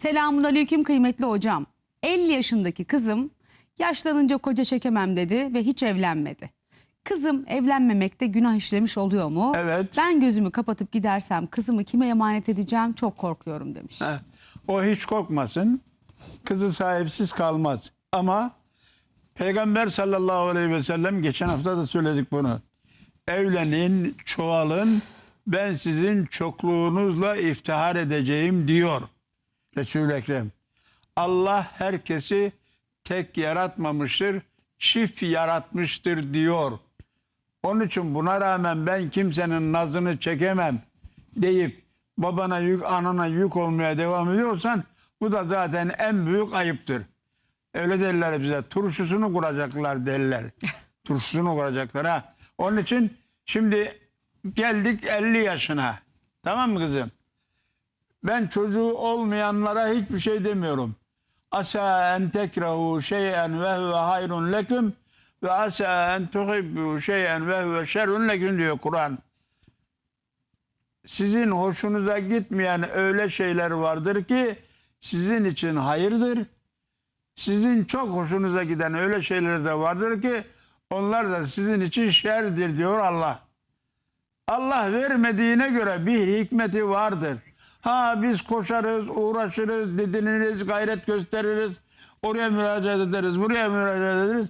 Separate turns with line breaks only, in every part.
Selamun aleyküm kıymetli hocam. 50 yaşındaki kızım yaşlanınca koca çekemem dedi ve hiç evlenmedi. Kızım evlenmemekte günah işlemiş oluyor mu?
Evet.
Ben gözümü kapatıp gidersem kızımı kime emanet edeceğim çok korkuyorum demiş.
Heh, O hiç korkmasın. Kızı sahipsiz kalmaz. Ama Peygamber sallallahu aleyhi ve sellem geçen hafta da söyledik bunu. Evlenin, çoğalın. Ben sizin çokluğunuzla iftihar edeceğim diyor Resul-i Ekrem. Allah herkesi tek yaratmamıştır, çift yaratmıştır diyor. Onun için buna rağmen ben kimsenin nazını çekemem deyip babana yük, anana yük olmaya devam ediyorsan bu da zaten en büyük ayıptır. Öyle derler bize. Turşusunu kuracaklar derler. Turşusunu kuracaklar ha. Onun için şimdi geldik 50 yaşına. Tamam mı kızım? Ben çocuğu olmayanlara hiçbir şey demiyorum. Asa en tekrahu şeyen ve huve hayrun leküm ve asa en tuhibbu şeyen ve huve şerrun leküm diyor Kur'an. Sizin hoşunuza gitmeyen öyle şeyler vardır ki sizin için hayırdır. Sizin çok hoşunuza giden öyle şeyler de vardır ki onlar da sizin için şerdir diyor Allah. Allah vermediğine göre bir hikmeti vardır. Ha biz koşarız, uğraşırız, didiniriz, gayret gösteririz. Oraya müracaat ederiz, buraya müracaat ederiz.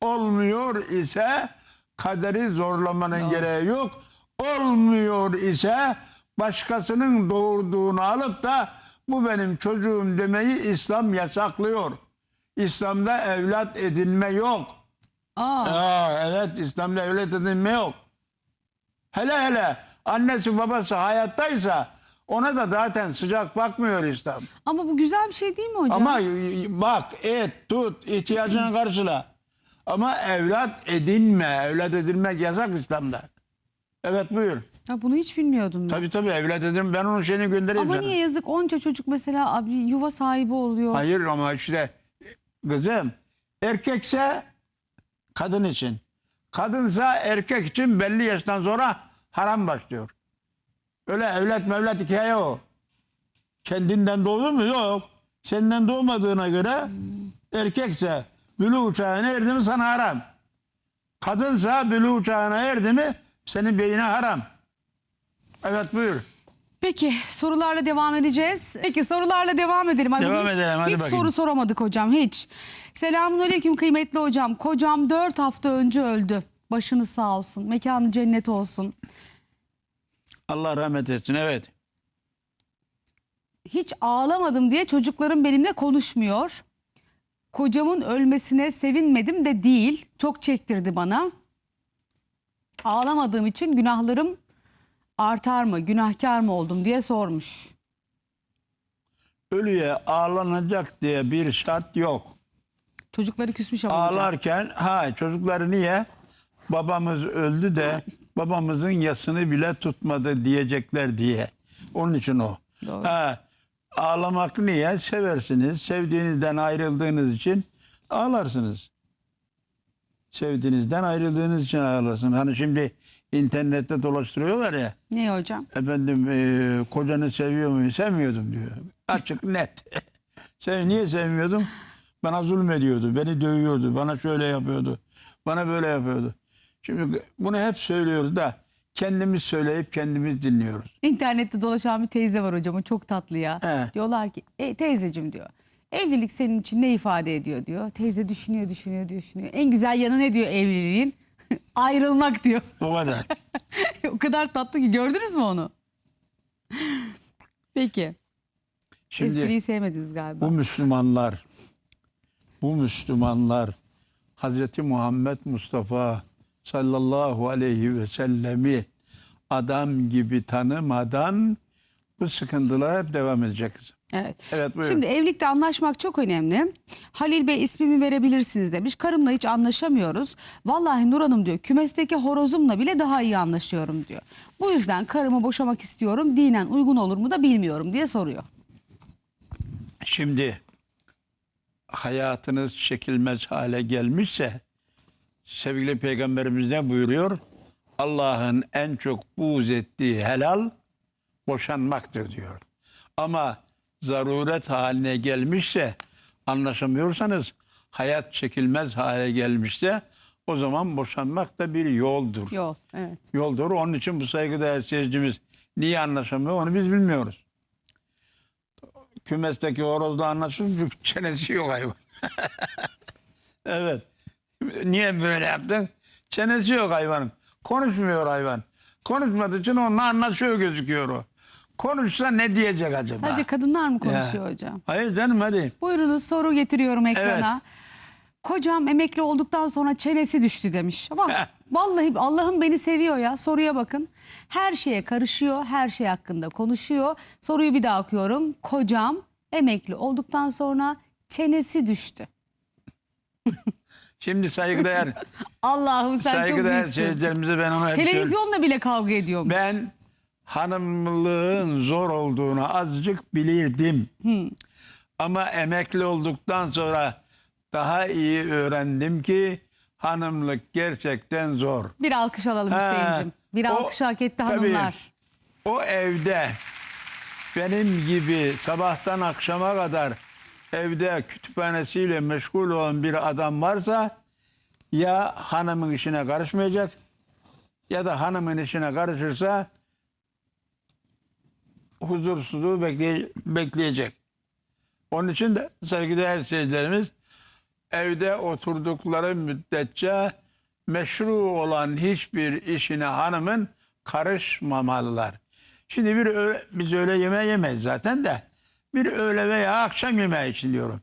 Olmuyor ise kaderi zorlamanın gereği yok. Olmuyor ise başkasının doğurduğunu alıp da bu benim çocuğum demeyi İslam yasaklıyor. İslam'da evlat edinme yok.
Aa,
Aa, evet İslam'da evlat edinme yok. Hele hele annesi babası hayattaysa ona da zaten sıcak bakmıyor İslam.
ama bu güzel bir şey değil mi hocam?
Ama bak et tut ihtiyacını karşıla. Ama evlat edinme. Evlat edinmek yasak İslam'da. Evet buyur.
Ya bunu hiç bilmiyordum ben.
Tabii tabii evlat edin. Ben onun şeyini göndereyim
Ama
sana.
niye yazık onca çocuk mesela abi yuva sahibi oluyor.
Hayır ama işte kızım erkekse kadın için. Kadınsa erkek için belli yaştan sonra haram başlıyor. Öyle evlat mevlat hikaye o. Kendinden doğdu mu? Yok. Senden doğmadığına göre erkekse bülü uçağına erdi mi sana haram. Kadınsa bülü uçağına erdi mi senin beyine haram. Evet buyur.
Peki sorularla devam edeceğiz. Peki sorularla devam edelim. Hadi
Devam
hiç,
edelim, hadi
Hiç
bakayım.
soru soramadık hocam hiç. Selamünaleyküm kıymetli hocam. Kocam 4 hafta önce öldü. Başınız sağ olsun. Mekanı cennet olsun.
Allah rahmet etsin evet.
Hiç ağlamadım diye çocuklarım benimle konuşmuyor. Kocamın ölmesine sevinmedim de değil. Çok çektirdi bana. Ağlamadığım için günahlarım artar mı? Günahkar mı oldum diye sormuş.
Ölüye ağlanacak diye bir şart yok.
Çocukları küsmüş ama hocam.
Ağlarken ha çocukları niye? Babamız öldü de babamızın yasını bile tutmadı diyecekler diye. Onun için o.
Doğru.
Ha, ağlamak niye? Seversiniz. Sevdiğinizden ayrıldığınız için ağlarsınız. Sevdiğinizden ayrıldığınız için ağlarsınız. Hani şimdi internette dolaştırıyorlar ya.
Ne hocam?
Efendim e, kocanı seviyor muyum? Sevmiyordum diyor. Açık net. Sen niye sevmiyordum? Bana zulmediyordu, beni dövüyordu, bana şöyle yapıyordu, bana böyle yapıyordu. Şimdi bunu hep söylüyoruz da kendimiz söyleyip kendimiz dinliyoruz.
İnternette dolaşan bir teyze var hocam. o Çok tatlı ya.
He.
Diyorlar ki e, teyzecim diyor. Evlilik senin için ne ifade ediyor diyor. Teyze düşünüyor düşünüyor düşünüyor. En güzel yanı ne diyor evliliğin? Ayrılmak diyor.
O kadar.
o kadar tatlı ki gördünüz mü onu? Peki.
Şimdi
Espriyi sevmediniz galiba.
bu Müslümanlar, bu Müslümanlar Hazreti Muhammed Mustafa sallallahu aleyhi ve sellemi adam gibi tanımadan bu sıkıntılar hep devam edecek.
Evet.
Evet, buyurun.
Şimdi evlilikte anlaşmak çok önemli. Halil Bey ismimi verebilirsiniz demiş. Karımla hiç anlaşamıyoruz. Vallahi Nur Hanım diyor kümesteki horozumla bile daha iyi anlaşıyorum diyor. Bu yüzden karımı boşamak istiyorum. Dinen uygun olur mu da bilmiyorum diye soruyor.
Şimdi hayatınız çekilmez hale gelmişse sevgili peygamberimiz ne buyuruyor? Allah'ın en çok buğz ettiği helal boşanmaktır diyor. Ama zaruret haline gelmişse, anlaşamıyorsanız, hayat çekilmez hale gelmişse o zaman boşanmak da bir yoldur.
Yol. Evet.
Yoldur. Onun için bu saygıdeğer seyircimiz niye anlaşamıyor onu biz bilmiyoruz. Kümesteki horozla anlaşır çünkü çenesi yok hayvan. evet. Niye böyle yaptın? Çenesi yok hayvanın. Konuşmuyor hayvan. Konuşmadığı için onunla anlaşıyor gözüküyor o. Konuşsa ne diyecek acaba?
Sadece kadınlar mı
Ya.
konuşuyor hocam?
Hayır canım hadi.
Buyurunuz soru getiriyorum ekrana. Kocam emekli olduktan sonra çenesi düştü demiş. Ama vallahi Allah'ım beni seviyor ya. Soruya bakın. Her şeye karışıyor, her şey hakkında konuşuyor. Soruyu bir daha okuyorum. Kocam emekli olduktan sonra çenesi düştü.
Şimdi saygıdeğer,
Allah'ım sen çok
saygıdeğer
büyüksün.
seyircilerimize ben onu hep söylüyorum.
Televizyonla bile kavga ediyormuş.
Ben hanımlığın zor olduğunu azıcık bilirdim. Ama emekli olduktan sonra daha iyi öğrendim ki hanımlık gerçekten zor.
Bir alkış alalım
Ha,
Hüseyin'cim. Bir
o-
alkış hak etti
tabii.
hanımlar.
O evde benim gibi sabahtan akşama kadar evde kütüphanesiyle meşgul olan bir adam varsa ya hanımın işine karışmayacak ya da hanımın işine karışırsa huzursuzluğu bekleye- bekleyecek. Onun için de saygıdeğer seyircilerimiz evde oturdukları müddetçe meşru olan hiçbir işine hanımın karışmamalılar. Şimdi bir öğle, biz öğle yemeği yemeyiz zaten de bir öğle veya akşam yemeği için diyorum.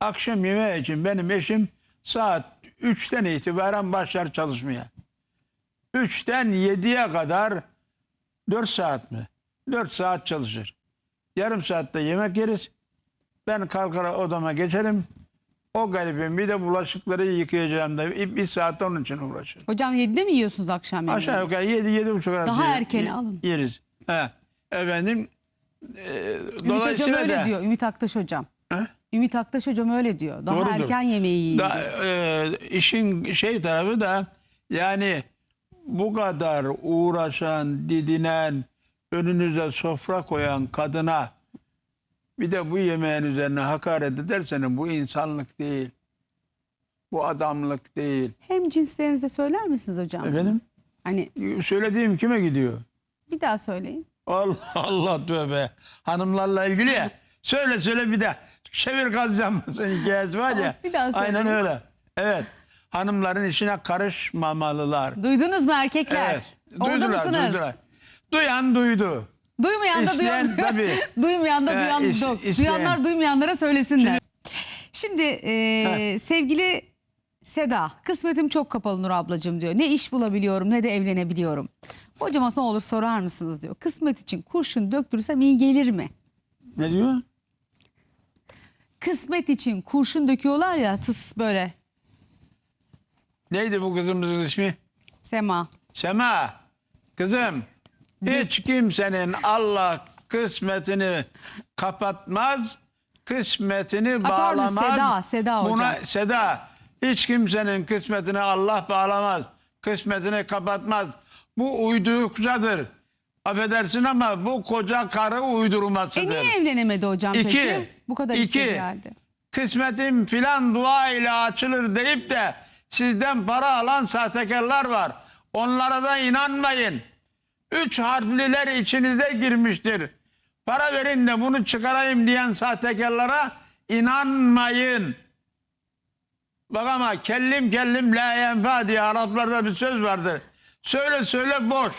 Akşam yemeği için benim eşim saat 3'ten itibaren başlar çalışmaya. 3'ten 7'ye kadar 4 saat mi? 4 saat çalışır. Yarım saatte yemek yeriz. Ben kalkar odama geçerim. O garibim bir de bulaşıkları yıkayacağım da bir, bir saat onun için uğraşır.
Hocam 7'de mi yiyorsunuz akşam yemeği?
Aşağı yukarı yedi, yedi buçuk arası.
Daha erken alın.
Yeriz. He. Efendim e,
Ümit Hocam öyle
da-
diyor. Ümit Aktaş Hocam.
He?
Ümit Aktaş Hocam öyle diyor. Daha
Doğrudur.
erken yemeği yiyin
Da, e, işin şey tarafı da yani bu kadar uğraşan, didinen, önünüze sofra koyan kadına bir de bu yemeğin üzerine hakaret ederseniz bu insanlık değil. Bu adamlık değil.
Hem cinslerinize söyler misiniz hocam?
Efendim?
Hani
Söylediğim kime gidiyor?
bir daha söyleyin.
Allah Allah tövbe. Hanımlarla ilgili ya. Söyle söyle bir de. Çevir kazacağım senin hikayesi var ya.
Bir daha söyle.
Aynen öyle. Evet. Hanımların işine karışmamalılar.
Duydunuz mu erkekler?
Evet.
Orada
Duydular,
mısınız?
duydular. Duyan duydu.
Duymayan da
İsteyen
duyan.
tabii.
Duymayan da
Ee,
duyan
is-
yok.
isteyen.
Duyanlar duymayanlara söylesinler. Şimdi e, sevgili Seda, kısmetim çok kapalı Nur ablacığım diyor. Ne iş bulabiliyorum ne de evlenebiliyorum. Hocama ne olur sorar mısınız diyor. Kısmet için kurşun döktürsem iyi gelir mi?
Ne diyor?
Kısmet için kurşun döküyorlar ya tıs böyle.
Neydi bu kızımızın ismi?
Sema.
Sema. Kızım. Hiç kimsenin Allah kısmetini kapatmaz. Kısmetini
pardon,
bağlamaz.
Seda, Seda hocam.
Buna Seda. Hiç kimsenin kısmetini Allah bağlamaz. Kısmetini kapatmaz. Bu uydurukçadır. Affedersin ama bu koca karı
E
uydurmasıdır.
niye evlenemedi hocam
İki.
peki? Bu kadar
İki.
geldi.
Kısmetim filan dua ile açılır deyip de sizden para alan sahtekarlar var. Onlara da inanmayın. Üç harfliler içinize girmiştir. Para verin de bunu çıkarayım diyen sahtekarlara inanmayın. Bak ama kellim kellim la yenfa diye Araplarda bir söz vardır. Söyle söyle boş.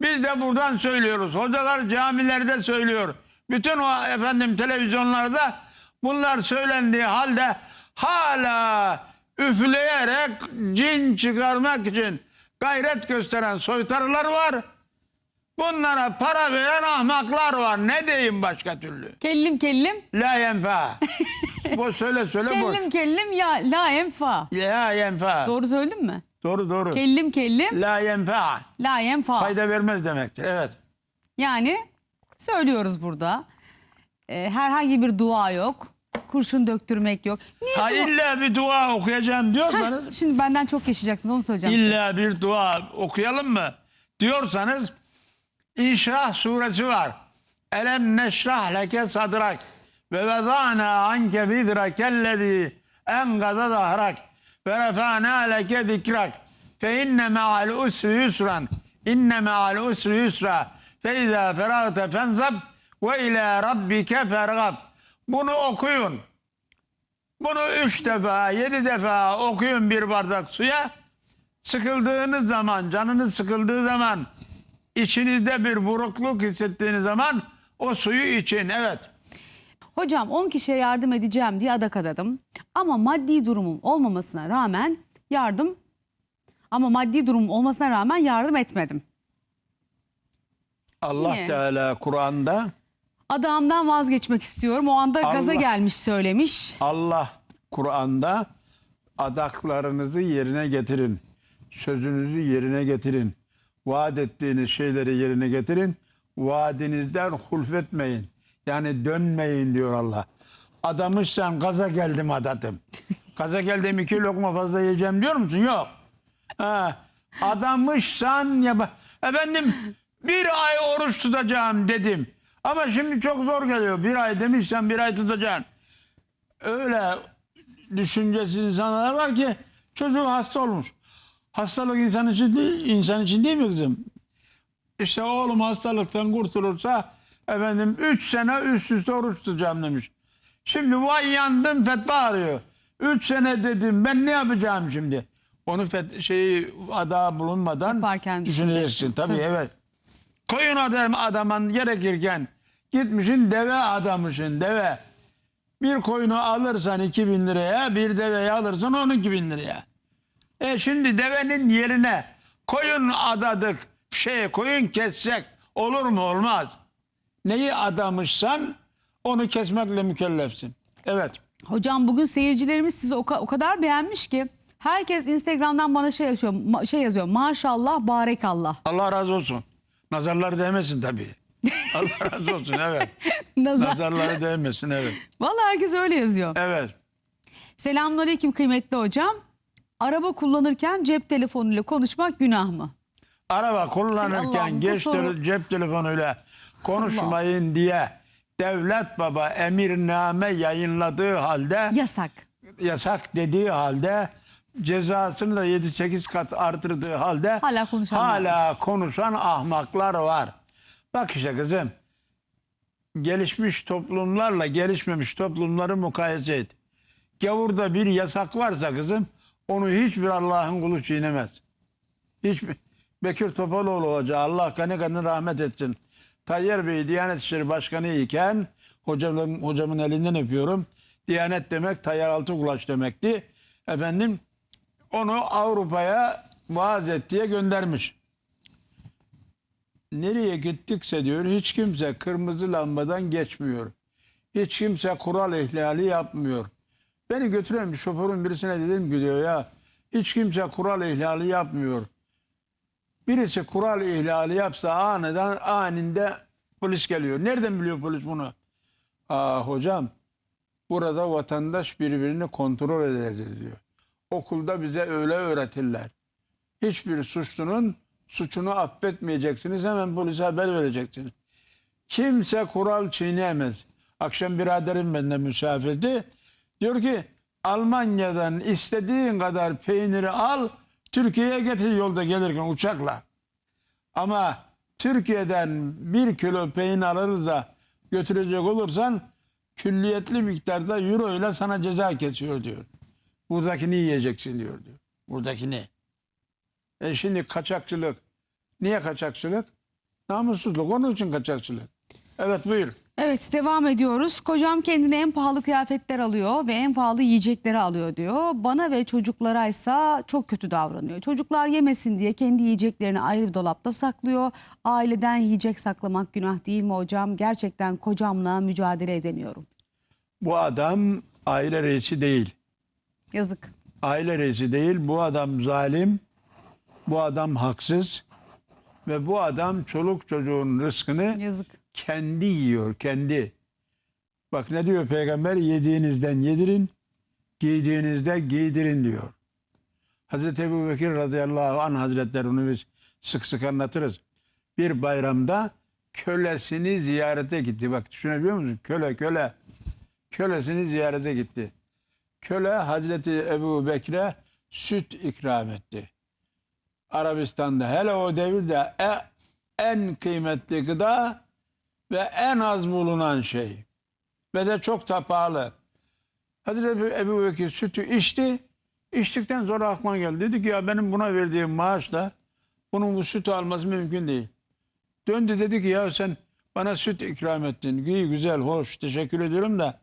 Biz de buradan söylüyoruz. Hocalar camilerde söylüyor. Bütün o efendim televizyonlarda bunlar söylendiği halde hala üfleyerek cin çıkarmak için gayret gösteren soytarılar var. Bunlara para veren ahmaklar var. Ne diyeyim başka türlü?
Kellim kellim.
La yenfa. Bu söyle söyle boş.
Kellim kellim ya la enfa.
La yenfa.
Doğru söyledim mi?
Doğru doğru.
Kellim kellim
La yenfa.
la yenfa.
Fayda vermez demektir. Evet.
Yani söylüyoruz burada. Ee, herhangi bir dua yok. Kurşun döktürmek yok. Niye
Ha
dua-
illa bir dua okuyacağım diyorsanız
Şimdi benden çok yaşayacaksınız onu söyleyeceğim. size.
illa bir dua okuyalım mı diyorsanız İnşirah suresi var. Elem neşrah leke sadrak ve vezana anke vidrakellezi engada dahrak ve refana leke zikrak fe inne me'al usri yusran inne me'al usri yusra fe izâ feragte fenzab ve ilâ rabbike fergab bunu okuyun. Bunu üç defa, yedi defa okuyun bir bardak suya. Sıkıldığınız zaman, canınız sıkıldığı zaman, içinizde bir burukluk hissettiğiniz zaman o suyu için. Evet.
Hocam 10 kişiye yardım edeceğim diye adak adadım. Ama maddi durumum olmamasına rağmen yardım ama maddi durumum olmasına rağmen yardım etmedim.
Allah
Niye?
Teala Kur'an'da
Adağımdan vazgeçmek istiyorum. O anda gaza
Allah-
gelmiş söylemiş.
Allah Kur'an'da adaklarınızı yerine getirin. Sözünüzü yerine getirin. Vaat ettiğiniz şeyleri yerine getirin. Vaadinizden hulfetmeyin. Yani dönmeyin diyor Allah. Adamışsan gaza geldim adadım. Gaza geldim iki lokma fazla yiyeceğim diyor musun? Yok. Ha, adamışsan ya efendim bir ay oruç tutacağım dedim. Ama şimdi çok zor geliyor. Bir ay demişsen bir ay tutacaksın öyle düşüncesiz insanlar var ki çocuğu hasta olmuş. Hastalık insan için değil, insan için değil mi kızım? İşte oğlum hastalıktan kurtulursa efendim 3 sene üst üste oruç tutacağım demiş. Şimdi vay yandım fetva arıyor. 3 sene dedim ben ne yapacağım şimdi? Onu fet şeyi ada bulunmadan
Yaparken
düşüneceksin. Tabii,
Tabii.
evet. Koyun adam adaman gerekirken gitmişin deve adamışın deve. Bir koyunu alırsan 2000 liraya, bir deveyi alırsan 12 bin liraya. E şimdi devenin yerine koyun adadık, şey koyun kessek olur mu olmaz. Neyi adamışsan onu kesmekle mükellefsin. Evet.
Hocam bugün seyircilerimiz sizi o, ka- o kadar beğenmiş ki herkes Instagram'dan bana şey yazıyor, ma- şey yazıyor. Maşallah, barekallah.
Allah razı olsun. Nazarlar değmesin tabii. Allah razı olsun evet.
Nazar.
Nazarları değmesin evet.
Vallahi herkes öyle yazıyor.
Evet.
Selamünaleyküm kıymetli hocam. Araba kullanırken cep telefonuyla konuşmak günah mı?
Araba
Allah'ım,
kullanırken
bu
geç
soru-
tele- cep telefonuyla konuşmayın diye devlet baba emirname yayınladığı halde
Yasak.
yasak dediği halde cezasını da 7-8 kat artırdığı halde
Hala
hala konuşan ahmaklar var. Bak işte kızım gelişmiş toplumlarla gelişmemiş toplumları mukayese et. Gavurda bir yasak varsa kızım onu hiçbir Allah'ın kulu çiğnemez. Hiçbir Bekir Topaloğlu Hoca Allah kanı kanı rahmet etsin. Tayyar Bey Diyanet İşleri Başkanı iken hocamın, hocamın elinden öpüyorum. Diyanet demek Tayyar Altıkulaş demekti. Efendim onu Avrupa'ya vaaz et diye göndermiş. Nereye gittikse diyor hiç kimse kırmızı lambadan geçmiyor. Hiç kimse kural ihlali yapmıyor. Beni götüren bir şoförün birisine dedim ki diyor ya hiç kimse kural ihlali yapmıyor. Birisi kural ihlali yapsa aniden aninde polis geliyor. Nereden biliyor polis bunu? Aa hocam burada vatandaş birbirini kontrol eder diyor. Okulda bize öyle öğretirler. Hiçbir suçlunun suçunu affetmeyeceksiniz. Hemen polise haber vereceksiniz. Kimse kural çiğneyemez. Akşam biraderim benden misafirdi. Diyor ki Almanya'dan istediğin kadar peyniri al Türkiye'ye getir yolda gelirken uçakla. Ama Türkiye'den bir kilo peynir alır da götürecek olursan külliyetli miktarda euro ile sana ceza kesiyor diyor. Buradakini yiyeceksin diyor diyor. Buradakini. E şimdi kaçakçılık. Niye kaçakçılık? Namussuzluk. Onun için kaçakçılık. Evet buyur.
Evet devam ediyoruz. Kocam kendine en pahalı kıyafetler alıyor ve en pahalı yiyecekleri alıyor diyor. Bana ve çocuklara ise çok kötü davranıyor. Çocuklar yemesin diye kendi yiyeceklerini ayrı bir dolapta saklıyor. Aileden yiyecek saklamak günah değil mi hocam? Gerçekten kocamla mücadele edemiyorum.
Bu adam aile reisi değil.
Yazık.
Aile reisi değil. Bu adam zalim. Bu adam haksız. Ve bu adam çoluk çocuğun rızkını
Yazık.
Kendi yiyor. Kendi. Bak ne diyor peygamber? Yediğinizden yedirin. Giydiğinizde giydirin diyor. Hazreti Ebu Bekir radıyallahu anh hazretleri onu biz sık sık anlatırız. Bir bayramda kölesini ziyarete gitti. Bak düşünebiliyor musun? Köle köle. Kölesini ziyarete gitti. Köle Hazreti Ebu Bekir'e süt ikram etti. Arabistan'da hele o devirde e- en kıymetli gıda ve en az bulunan şey. Ve de çok da pahalı. Hazreti Ebu, Bekir sütü içti. İçtikten sonra aklına geldi. Dedi ki ya benim buna verdiğim maaşla bunun bu sütü alması mümkün değil. Döndü dedi ki ya sen bana süt ikram ettin. İyi güzel, hoş, teşekkür ediyorum da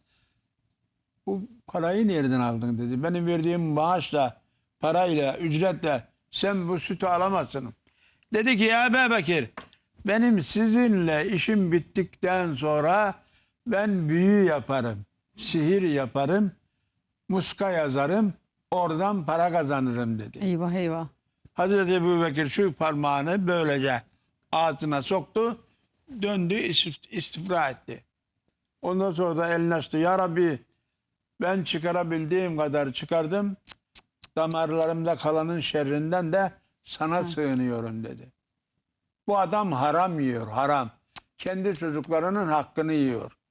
bu parayı nereden aldın dedi. Benim verdiğim maaşla, parayla, ücretle sen bu sütü alamazsın. Dedi ki ya Ebu Bekir benim sizinle işim bittikten sonra ben büyü yaparım, sihir yaparım, muska yazarım, oradan para kazanırım dedi.
Eyvah eyvah.
Hazreti Ebu Bekir şu parmağını böylece ağzına soktu, döndü istif- istifra etti. Ondan sonra da elini açtı. Ya Rabbi ben çıkarabildiğim kadar çıkardım. Damarlarımda kalanın şerrinden de sana sığınıyorum dedi. Bu adam haram yiyor, haram. Kendi çocuklarının hakkını yiyor.